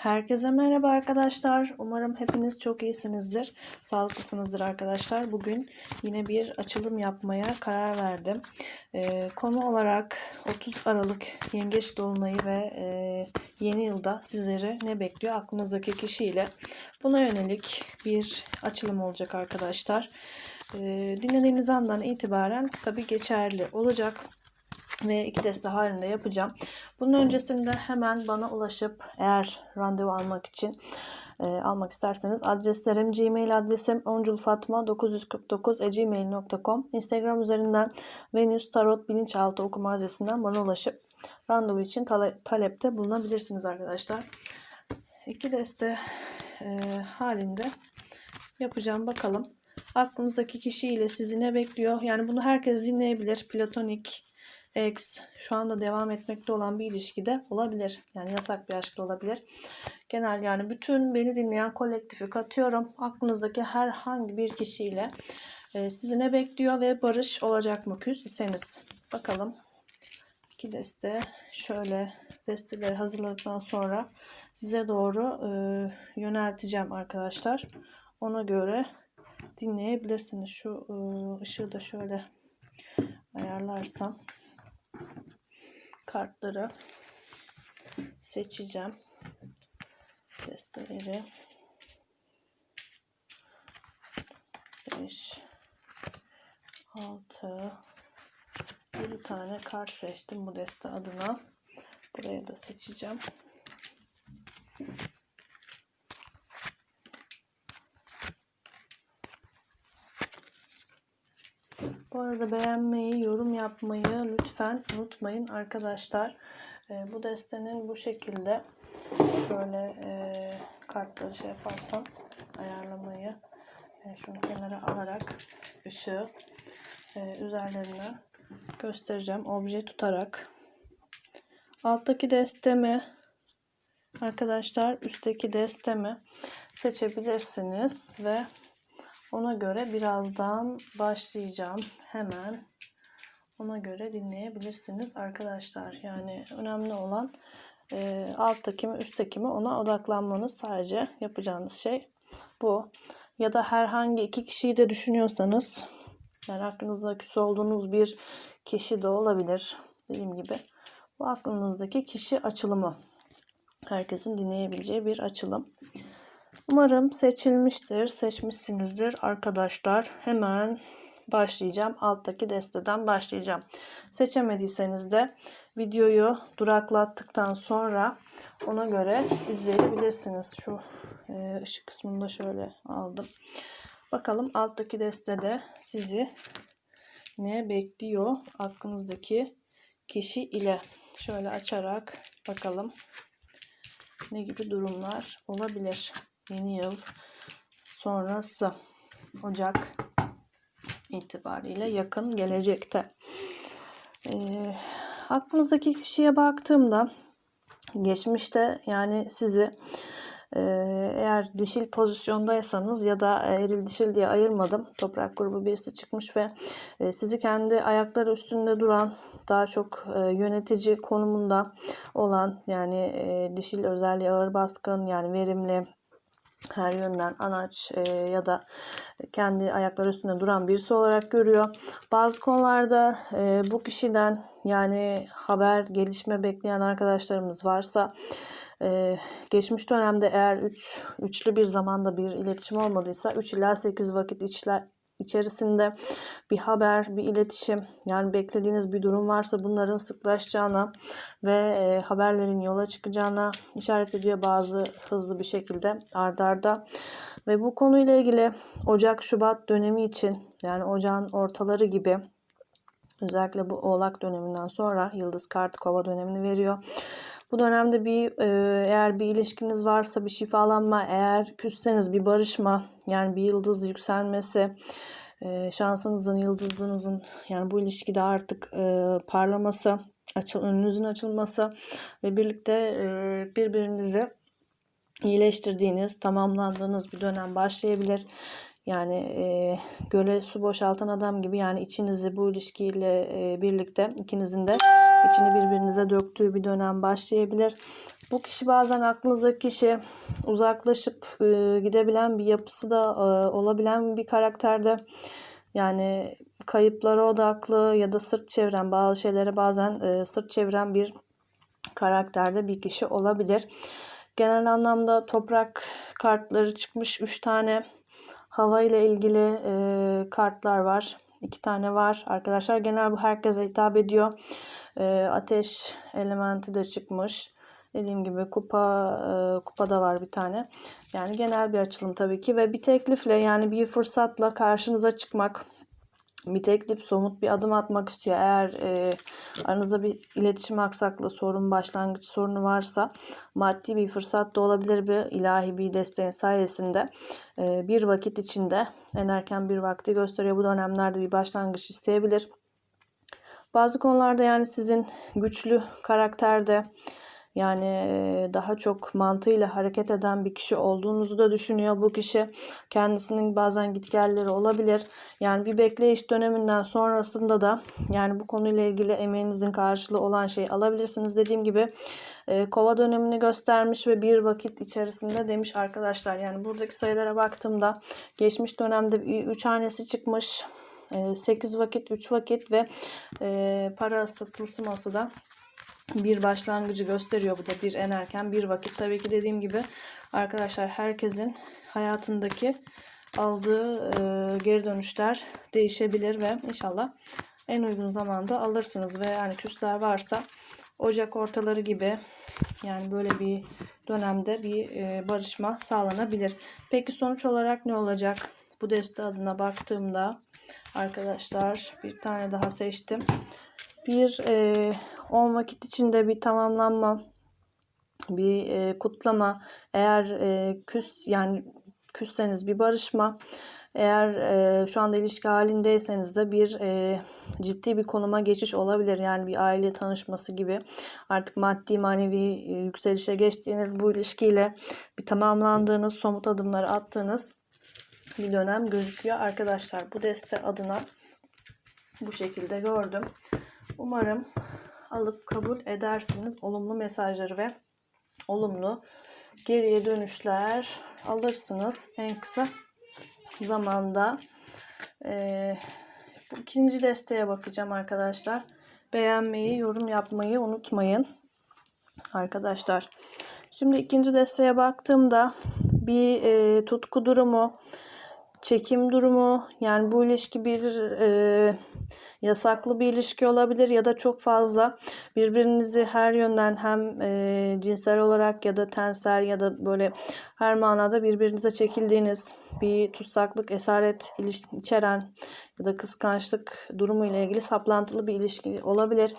Herkese merhaba arkadaşlar. Umarım hepiniz çok iyisinizdir. Sağlıklısınızdır arkadaşlar. Bugün yine bir açılım yapmaya karar verdim. Ee, konu olarak 30 Aralık Yengeç Dolunayı ve e, yeni yılda sizleri ne bekliyor aklınızdaki kişiyle. Buna yönelik bir açılım olacak arkadaşlar. Ee, dinlediğiniz andan itibaren tabi geçerli olacak ve iki deste halinde yapacağım. Bunun öncesinde hemen bana ulaşıp eğer randevu almak için e, almak isterseniz adreslerim gmail adresim onculfatma949gmail.com Instagram üzerinden Venüs Tarot Bilinçaltı okuma adresinden bana ulaşıp randevu için tale- talepte bulunabilirsiniz arkadaşlar. İki deste e, halinde yapacağım bakalım. Aklınızdaki kişiyle sizi ne bekliyor? Yani bunu herkes dinleyebilir. Platonik, ex, şu anda devam etmekte olan bir ilişkide olabilir. Yani yasak bir aşk da olabilir. Genel yani bütün beni dinleyen kolektifi katıyorum. Aklınızdaki herhangi bir kişiyle e, sizi ne bekliyor ve barış olacak mı küs iseniz. Bakalım. İki deste şöyle desteleri hazırladıktan sonra size doğru e, yönelteceğim arkadaşlar. Ona göre dinleyebilirsiniz. Şu e, ışığı da şöyle ayarlarsam kartları seçeceğim. Desteleri 5 6 bir tane kart seçtim bu deste adına. Buraya da seçeceğim. Bu arada beğenmeyi, yorum yapmayı lütfen unutmayın arkadaşlar. Ee, bu destenin bu şekilde şöyle e, kartları şey yaparsam ayarlamayı e, şunu kenara alarak ışığı e, üzerlerine göstereceğim. Obje tutarak. Alttaki destemi arkadaşlar üstteki destemi seçebilirsiniz ve ona göre birazdan başlayacağım. Hemen ona göre dinleyebilirsiniz arkadaşlar. Yani önemli olan e, alttaki mi üstteki mi ona odaklanmanız sadece yapacağınız şey bu. Ya da herhangi iki kişiyi de düşünüyorsanız yani aklınızda küs olduğunuz bir kişi de olabilir. Dediğim gibi bu aklınızdaki kişi açılımı. Herkesin dinleyebileceği bir açılım. Umarım seçilmiştir, seçmişsinizdir arkadaşlar. Hemen başlayacağım. Alttaki desteden başlayacağım. Seçemediyseniz de videoyu duraklattıktan sonra ona göre izleyebilirsiniz. Şu e, ışık kısmını da şöyle aldım. Bakalım alttaki destede sizi ne bekliyor aklınızdaki kişi ile. Şöyle açarak bakalım ne gibi durumlar olabilir yeni yıl sonrası Ocak itibariyle yakın gelecekte. E, aklınızdaki kişiye baktığımda geçmişte yani sizi e, eğer dişil pozisyondaysanız ya da eril dişil diye ayırmadım. Toprak grubu birisi çıkmış ve e, sizi kendi ayakları üstünde duran daha çok e, yönetici konumunda olan yani dişil özelliği ağır baskın yani verimli her yönden anaç e, ya da kendi ayakları üstünde duran birisi olarak görüyor. Bazı konularda e, bu kişiden yani haber gelişme bekleyen arkadaşlarımız varsa e, geçmiş dönemde eğer 3 üç, üçlü bir zamanda bir iletişim olmadıysa 3 ila 8 vakit içler, içerisinde bir haber, bir iletişim yani beklediğiniz bir durum varsa bunların sıklaşacağına ve e, haberlerin yola çıkacağına işaret ediyor bazı hızlı bir şekilde ardarda. Ve bu konuyla ilgili Ocak-Şubat dönemi için yani ocağın ortaları gibi özellikle bu oğlak döneminden sonra yıldız kart kova dönemini veriyor. Bu dönemde bir e, eğer bir ilişkiniz varsa bir şifalanma, eğer küsseniz bir barışma, yani bir yıldız yükselmesi, e, şansınızın, yıldızınızın yani bu ilişkide artık e, parlaması, açıl, önünüzün açılması ve birlikte e, birbirinizi iyileştirdiğiniz, tamamlandığınız bir dönem başlayabilir. Yani e, göle su boşaltan adam gibi yani içinizi bu ilişkiyle e, birlikte ikinizin de içini birbirinize döktüğü bir dönem başlayabilir. Bu kişi bazen aklınızdaki kişi uzaklaşıp e, gidebilen bir yapısı da e, olabilen bir karakterde. Yani kayıplara odaklı ya da sırt çeviren bazı şeylere bazen e, sırt çeviren bir karakterde bir kişi olabilir. Genel anlamda toprak kartları çıkmış 3 tane hava ile ilgili e, kartlar var. 2 tane var arkadaşlar. Genel bu herkese hitap ediyor. E, ateş elementi de çıkmış. Dediğim gibi kupa e, kupada var bir tane. Yani genel bir açılım tabii ki ve bir teklifle yani bir fırsatla karşınıza çıkmak bir teklif somut bir adım atmak istiyor. Eğer e, aranızda bir iletişim aksaklığı sorun başlangıç sorunu varsa maddi bir fırsat da olabilir bir ilahi bir desteğin sayesinde e, bir vakit içinde en erken bir vakti gösteriyor. Bu dönemlerde bir başlangıç isteyebilir. Bazı konularda yani sizin güçlü karakterde yani daha çok mantığıyla hareket eden bir kişi olduğunuzu da düşünüyor. Bu kişi kendisinin bazen gitgelleri olabilir. Yani bir bekleyiş döneminden sonrasında da yani bu konuyla ilgili emeğinizin karşılığı olan şeyi alabilirsiniz. Dediğim gibi kova dönemini göstermiş ve bir vakit içerisinde demiş arkadaşlar. Yani buradaki sayılara baktığımda geçmiş dönemde 3 hanesi çıkmış. 8 vakit, 3 vakit ve para satılması da bir başlangıcı gösteriyor. Bu da bir en erken bir vakit. Tabii ki dediğim gibi arkadaşlar herkesin hayatındaki aldığı e, geri dönüşler değişebilir ve inşallah en uygun zamanda alırsınız ve yani küsler varsa Ocak ortaları gibi yani böyle bir dönemde bir e, barışma sağlanabilir. Peki sonuç olarak ne olacak? Bu deste adına baktığımda arkadaşlar bir tane daha seçtim. Bir e, 10 vakit içinde bir tamamlanma, bir e, kutlama, eğer e, küs yani küsseniz bir barışma, eğer e, şu anda ilişki halindeyseniz de bir e, ciddi bir konuma geçiş olabilir. Yani bir aile tanışması gibi artık maddi manevi e, yükselişe geçtiğiniz bu ilişkiyle bir tamamlandığınız, somut adımları attığınız bir dönem gözüküyor arkadaşlar. Bu deste adına bu şekilde gördüm. Umarım alıp kabul edersiniz. Olumlu mesajları ve olumlu geriye dönüşler alırsınız en kısa zamanda. Ee, bu ikinci desteğe bakacağım arkadaşlar. Beğenmeyi, yorum yapmayı unutmayın. Arkadaşlar. Şimdi ikinci desteğe baktığımda bir e, tutku durumu, çekim durumu yani bu ilişki bir e, yasaklı bir ilişki olabilir ya da çok fazla birbirinizi her yönden hem e, cinsel olarak ya da tensel ya da böyle her manada birbirinize çekildiğiniz bir tutsaklık, esaret içeren ya da kıskançlık durumu ile ilgili saplantılı bir ilişki olabilir.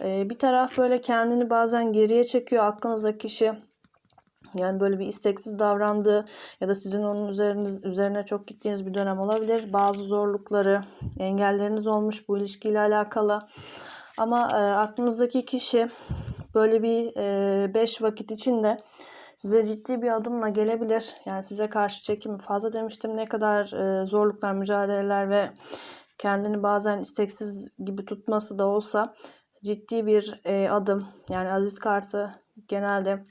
E, bir taraf böyle kendini bazen geriye çekiyor aklınızdaki kişi yani böyle bir isteksiz davrandığı ya da sizin onun üzeriniz, üzerine çok gittiğiniz bir dönem olabilir. Bazı zorlukları, engelleriniz olmuş bu ilişkiyle alakalı. Ama e, aklınızdaki kişi böyle bir 5 e, vakit içinde size ciddi bir adımla gelebilir. Yani size karşı çekimi fazla demiştim. Ne kadar e, zorluklar, mücadeleler ve kendini bazen isteksiz gibi tutması da olsa ciddi bir e, adım. Yani aziz kartı genelde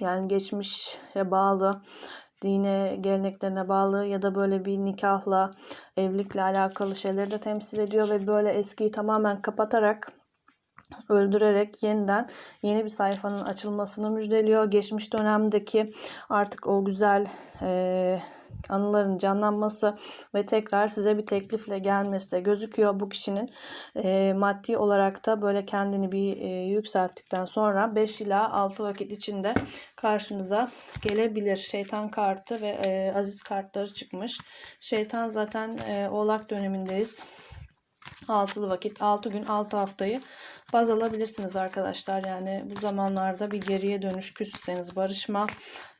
yani geçmişe bağlı, dine, geleneklerine bağlı ya da böyle bir nikahla, evlilikle alakalı şeyleri de temsil ediyor ve böyle eskiyi tamamen kapatarak öldürerek yeniden yeni bir sayfanın açılmasını müjdeliyor. Geçmiş dönemdeki artık o güzel e, anıların canlanması ve tekrar size bir teklifle gelmesi de gözüküyor. Bu kişinin e, maddi olarak da böyle kendini bir e, yükselttikten sonra 5 ila 6 vakit içinde karşınıza gelebilir. Şeytan kartı ve e, aziz kartları çıkmış. Şeytan zaten e, oğlak dönemindeyiz. Altılı vakit, 6 gün, 6 haftayı baz alabilirsiniz arkadaşlar. Yani bu zamanlarda bir geriye dönüş, küsseniz barışma,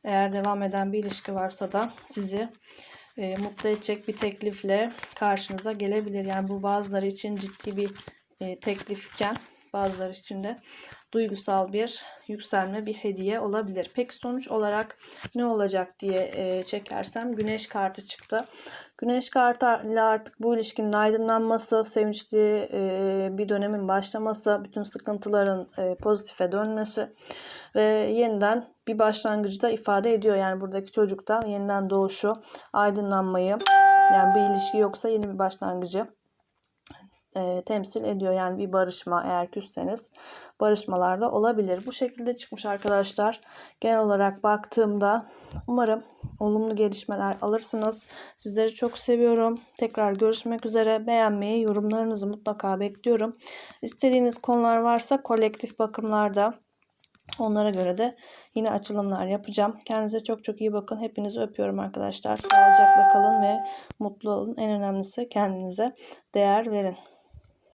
eğer devam eden bir ilişki varsa da sizi e, mutlu edecek bir teklifle karşınıza gelebilir. Yani bu bazıları için ciddi bir e, teklifken bazıları için de duygusal bir yükselme bir hediye olabilir. Peki sonuç olarak ne olacak diye e, çekersem güneş kartı çıktı. Güneş kartıyla artık bu ilişkinin aydınlanması, sevinçli e, bir dönemin başlaması, bütün sıkıntıların e, pozitife dönmesi ve yeniden bir başlangıcı da ifade ediyor. Yani buradaki çocukta yeniden doğuşu, aydınlanmayı, yani bir ilişki yoksa yeni bir başlangıcı e, temsil ediyor. Yani bir barışma eğer küsseniz barışmalarda olabilir. Bu şekilde çıkmış arkadaşlar. Genel olarak baktığımda umarım olumlu gelişmeler alırsınız. Sizleri çok seviyorum. Tekrar görüşmek üzere. Beğenmeyi, yorumlarınızı mutlaka bekliyorum. İstediğiniz konular varsa kolektif bakımlarda Onlara göre de yine açılımlar yapacağım. Kendinize çok çok iyi bakın. Hepinizi öpüyorum arkadaşlar. Sağlıcakla kalın ve mutlu olun. En önemlisi kendinize değer verin.